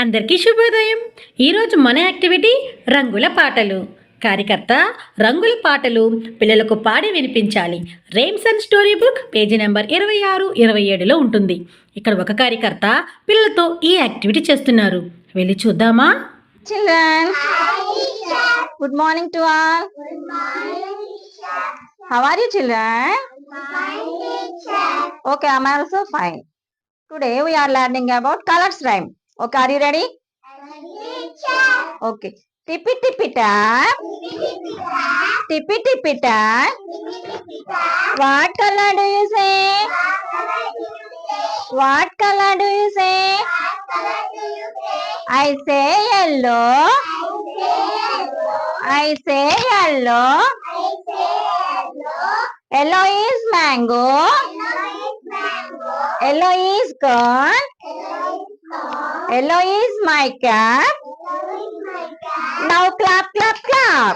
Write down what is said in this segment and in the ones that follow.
అందరికీ శుభోదయం ఈరోజు మన యాక్టివిటీ రంగుల పాటలు కార్యకర్త రంగుల పాటలు పిల్లలకు పాడి వినిపించాలి and story book page number ఇరవై ఆరు ఇరవై ఏడులో ఉంటుంది ఇక్కడ ఒక కార్యకర్త పిల్లలతో ఈ యాక్టివిటీ చేస్తున్నారు వెళ్ళి చూద్దామా children good morning to all how are you children okay I am also fine today we are learning about colours rhyme Okay, are you ready? Okay. Tippy tippy tap. Tippy tippy tap. What color do you say? What color do you say? I say yellow. I say yellow. Yellow is mango. Yellow is corn. Hello, is my cat? Now clap, clap, clap.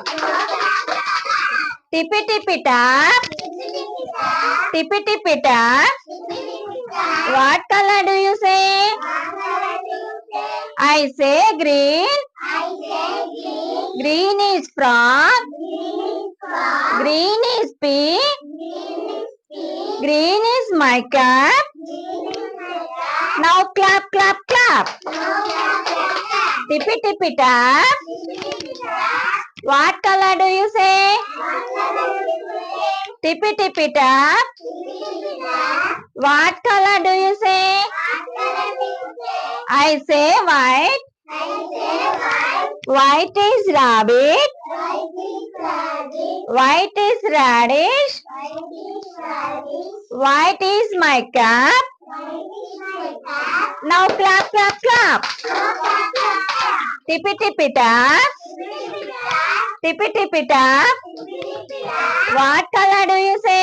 Tippy, tippy, tap. Tippy, tippy, tap. What color do you say? I say green. Green is frog. Green is pea. Green is my cap. Now clap, clap, clap. Tipi tipi ta What color do you say? Tipi tipi ta What color do you say? I say white. White is rabbit. White is radish. White is my cap. Now clap, clap, clap. టిపిటిపిట టిపిటిపిట what colour do you say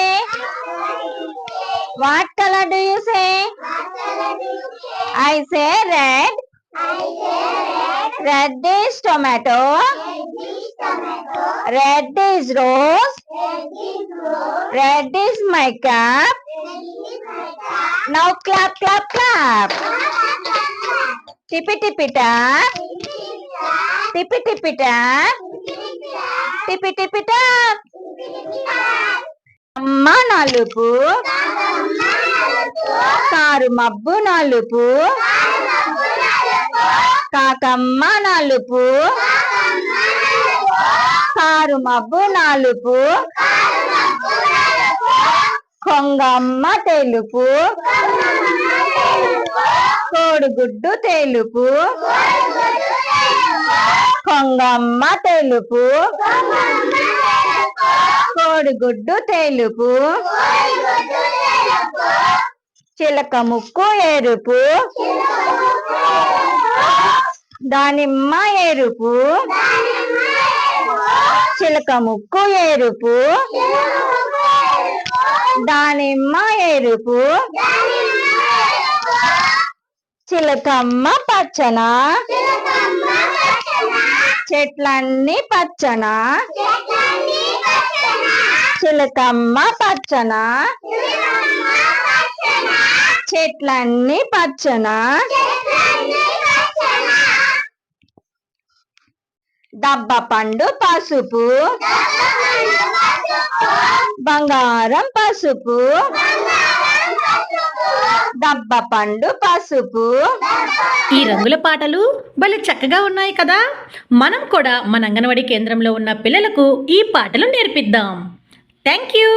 what colour do you say I say red red is tomato red is rose red is my cap now clap clap clap టిపిటిపిట టిపి TP టిపి అమ్మ నలుపు car మబ్బు నలుపు కాకమ్మ నలుపు car మబ్బు నలుపు కొంగమ్మ తెలుపు కోడిగుడ్డు తెలుపు కొంగమ్మ తెలుపు కోడిగుడ్డు తెలుపు చిలక ముక్కు ఎరుపు దానిమ్మ ఎరుపు చిలక ముక్కు ఎరుపు దానిమ్మ ఎరుపు చిలకమ్మ పచ్చన చెట్లన్నీ పచ్చన చిలకమ్మ పచ్చన చెట్లన్నీ పచ్చన దబ్బ పండు పసుపు బంగారం పసుపు దబ్బ పండు పసుపు ఈ రంగుల పాటలు భలే చక్కగా ఉన్నాయి కదా మనం కూడా మన అంగన్వాడీ కేంద్రంలో ఉన్న పిల్లలకు ఈ పాటలు నేర్పిద్దాం థ్యాంక్ యూ